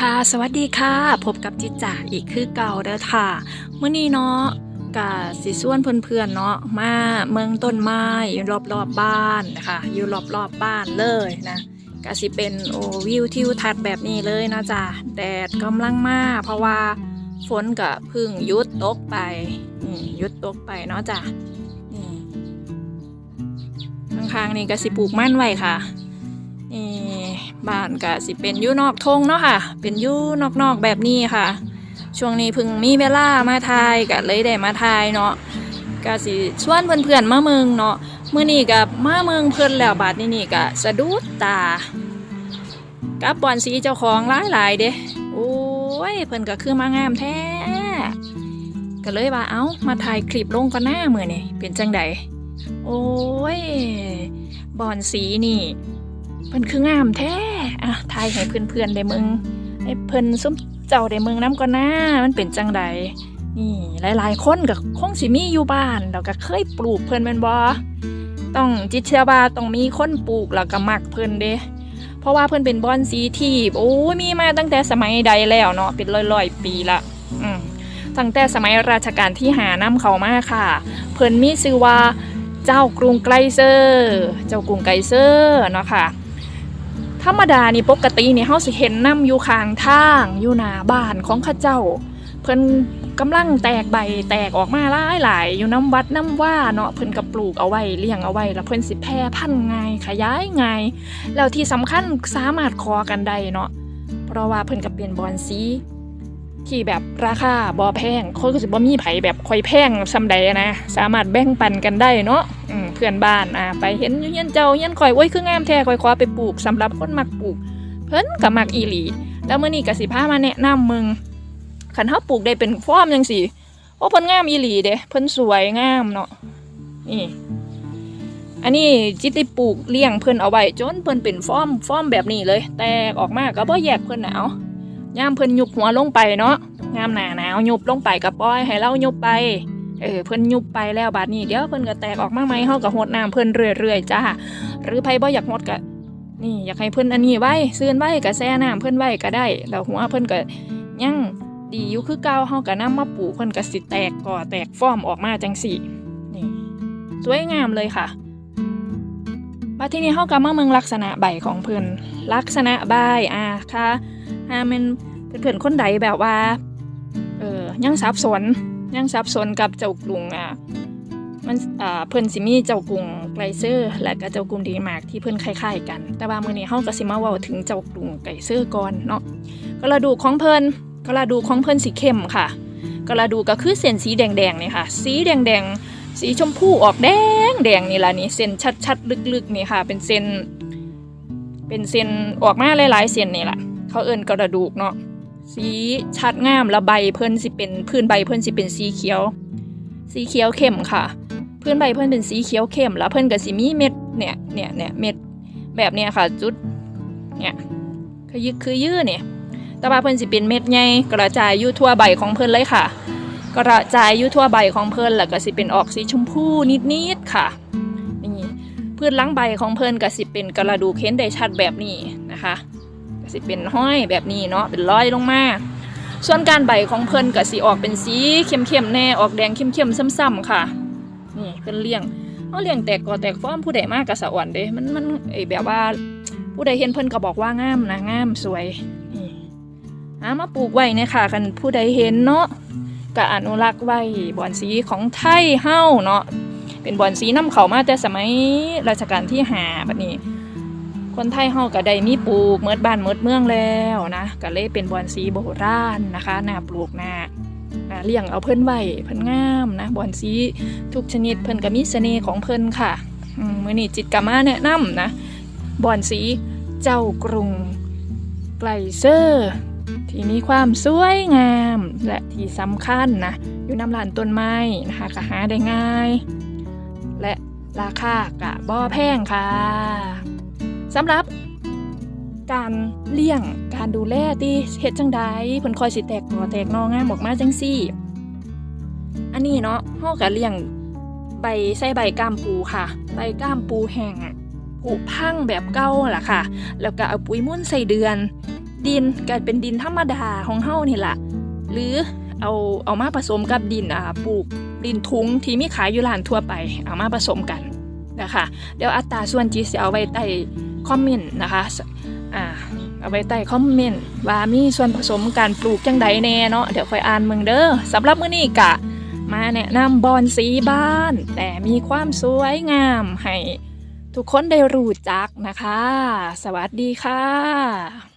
ค่ะ สวัสดีค่ะ พบกับจิจ่าอีกคือเก่าเด้อค่ะเมื่อนี้เนาะกะสิส่วนเพื่อนๆเนาะมาเมืองต้นไม้อยู่รอบๆบบ้านนะคะอยู่รอบๆบบ้านเลยนะกะสิเป็นโอวิวทิวทัศน์แบบนี้เลยนะจ๊ะแดดกำลังมาเพราะว่าฝนกะพึ่งยุดตกไปยุดตกไปเนาะจ้ะข้างๆนี่กะสิปลูกมั่นไว้ค่ะ นี่บ้านก็สิเป็นยู่นอกทงเนาะค่ะ เป็นยู่นอกๆแบบนี้ค่ะ ช่วงนี้พิ่งมีเวลามาทายก็เลยได้มาทายเนาะก็สิชวนเพื่อนๆมาเมืองเนาะมื้อนี้กับมาเมืองเพิ่อนแล้วบาดนี้นี่ก็สะดุดตา กับบอนสีเจ้าของหลายๆเด้โอ้ยเพิ่นก็คือมางามแท้ก็เลยว่าเอ้ามาถ่ายคลิปลงกันหน้าเมือนี่เป็นจังใดโอ้ยบอนสีนี่ เพิ่นคืองามแท้อะทายให้เพื่อนๆได้เมืองให้เพิ่นซุ้มเจ้าได้เมืองน้ำก่อนนะมันเป็นจังใดนี่หลายๆคนก็คงสิมีอยู่บ้านแล้วก็เคยปลูกเพิ่นแม่นบ่ต้องจิตเชื่อว่าต้องมีคนปลูกแล้วก็มักเพิ่นเด้เพราะว่าเพิ่นเป็นบอนสีที่โอ้ยมีมาตั้งแต่สมัยใดแล้วเนาะเป็นร้อยๆปีละอืมตั้งแต่สมัยราชการที่หานำเขามาค่ะ เพิ่นมีชื่อว่าเจ้ากรุงไกรเซอร์ เจ้ากรุงไกรเซอร์เนาะค่ะ ธรรมดานี่ปกตินี่เฮาสิเห็นน้ำอยู่ข้างทางอยู่หน้าบ้านของข้าเจ้า เพิ่นกำลังแตกใบแตกออกมาหลายๆอยู่น้ำวัดน้ำว่าเนาะเพิ่นก็ปลูกเอาไว้เลี้ยงเอาไว้ แล้วเพิ่นสิแพร่พันธุ์ง่ายขยายไงแล้วที่สำคัญสามารถคอกันได้เนาะเพราะว่าเพิ่นก็เป็นบอนซี ที่แบบราคาบ่แพงคนก็สิบ่มีไผแบบค่อยแพงซำใดนะ สามารถแบ่งปันกันได้เนาะอืมเพื่อนบ้านอะไปเห็นอยู่เฮียนเจ้าเฮียนข่อยโอ้ยคืองามแท้ข่อยขอไปปลูกสำหรับคนมักปลูก เพิ่นก็มักอีหลี แล้วมื้อนี้ก็สิพามาแนะนำมึงคันเฮาปลูกได้เป็นฟอร์มจังซี่โอ้เพิ่นงามอีหลีเด้เพิ่นสวยงามเนาะนี่อันนี้จิตได้ปลูกเลี้ยงเพิ่นเอาไว้จนเพิ่นเป็นฟอร์มฟอร์มแบบนี้เลย แตกออกมาก็บ่แยกเพิ่นหนาว ย่ามเพิ่นยุบหัวลงไปเนาะยามหนาหนาวยุบลงไปก็ปล่อยให้เรายุบไปเออเพิ่นยุบไปแล้วบาดนี้เดี๋ยวเพิ่นก็แตกออกมาใหมเฮาก็หดน้ำเพิ่นเรื่อยๆจ้าหรือไผบ่อยากหดก็นี่อยากให้เพิ่นอันนี้ไว้ซื่นไว้ก็แช่น้ำเพิ่นไว้ก็ได้แล้วหัวเพิ่นก็ยังดีอยู่คือเก่าเฮาก็นำมาปลูกเพิ่นก็สิแตกก่อแตกฟอมออกมาจังสี่นี่สวยงามเลยค่ะมาที่นี่เฮาก็มาเมืองลักษณะใบของเพิ่นลักษณะใบอ่าค่ะ้ามันเพื่อนๆคนใดแบบว่าเออยังสับสนยังสับสนกับเจ้ากรุงอะมันอ่าเพิ่อนสิมีเจ้ากรุงไกลเซอร์ และก็เจ้ากรุงดีมาร์กที่เพิ่อนคล้ายๆกัน แต่ว่ามื้อนี้เฮาก็สิมาเว้าถึงเจ้ากรุงไกลเซอร์ก่อนเนาะกระดูกของเพิ่นกระดูกของเพิ่นสีเข้มค่ะ กระดูกก็คือเส้นสีแดงๆนี่ค่ะ สีแดงๆสีชมพูออกแดงแดงนี่ล่ะนี่เส้นชัดๆลึกๆนี่ค่ะ เป็นเส้น เป็นเส้นออกมาหลายๆเส้นนี่ล่ะ เขาเอิ้นกระดูกเนาะสีชัดงามและใบเพิ่นสิเป็นพื้นใบเพิ่นสิเป็นสีเขียว สีเขียวเข้มค่ะ พื้นใบเพิ่นเป็นสีเขียวเข้ม แล้วเพิ่นก็สิมีเม็ดเนี่ยเนี่ยเนี่ยเม็ดแบบเนี้ยค่ะจุดเนี่ยคือยึกคือยื้อเนี่ยแต่ว่าเพิ่นสิเป็นเม็ดใหญ่กระจายอยู่ทั่วใบของเพิ่นเลยค่ะ กระจายอยู่ทั่วใบของเพิ่นแล้วก็สิเป็นออกสีชมพูนิดๆค่ะนี่พื้นหลังใบของเพิ่นก็สิเป็นกระดูกเห็นได้ชัดแบบนี้นะคะ สิเป็นห้อยแบบนี้เนาะเป็นร้อยลงมา ส่วนการใบของเพิ่นก็สิออกเป็นสีเข้มๆแน่ออกแดงเข้มๆซ้ำๆค่ะ นี่เพิ่นเลี้ยงเอาเลี้ยงแตกก่อแตกฟ้อมผู้ใดมากก็สะอ่อนเด้มันมันไอแบบว่าผู้ใดเห็นเพิ่นก็บอกว่างามนะงามสวยนี่หามาปลูกไว้เนี่ยค่ะคันผู้ใดเห็นเนาะก็อนุรักษ์ไว้บอนสีของไทยเฮาเนาะเป็นบอนสีน้ำเขามาแต่สมัยรัชกาลที่ห้าบัดนี้ คนไทยเฮาก็ได้มีปลูกเมิดบ้านเมิดเมืองแล้วนะก็เลยเป็นบอนสีโบราณนะคะน่าปลูกนาน่าเลี้ยงเอาเพิ่นไว้เพิ่นงามนะบอนสีทุกชนิดเพิ่นก็มีเสน่ห์ของเพิ่นค่ะมมื้อนี้จิตกะมาแนะนำนะบอนสีเจ้ากรุงไกลเซอร์ ที่มีความสวยงามและที่สำคัญนะอยู่น้ำลานต้นไม้นะคะก็หาได้ง่าย และราคากะบ่แพงค่ะ สำหรับการเลี้ยงการดูแลที่เฮ็ดจังใดเพิ่นคอยสิแตกหน่อแตกนองามออกมาจังซี่ อันนี้เนาะเฮาก็เลี้ยงใบใส่ใบก้ามปูค่ะ ใบก้ามปูแห้งผุพังแบบเก่าล่ะค่ะ แล้วก็เอาปุ๋ยมุ่นใส่เดือน ดินก็เป็นดินธรรมดาของเฮานี่แหละหรือเอาเอามาผสมกับดินอ่าปลูกดินทุงที่มีขายอยู่ร้านทั่วไป เอามาผสมกันนะคะเดี๋ยวอัตราส่วนจีจะเอาไว้ใต้ คอมเมนต์นะคะอ่าเอาไว้ใต้คอมเมนต์ว่ามีส่วนผสมการปลูกจังใดแน่เนาะเดี๋ยวค่อยอ่านมึงเด้อสำหรับมื้อนี้กะ มาแนะนำบอนสีบ้าน แต่มีความสวยงามให้ทุกคนได้รู้จักนะคะ สวัสดีค่ะ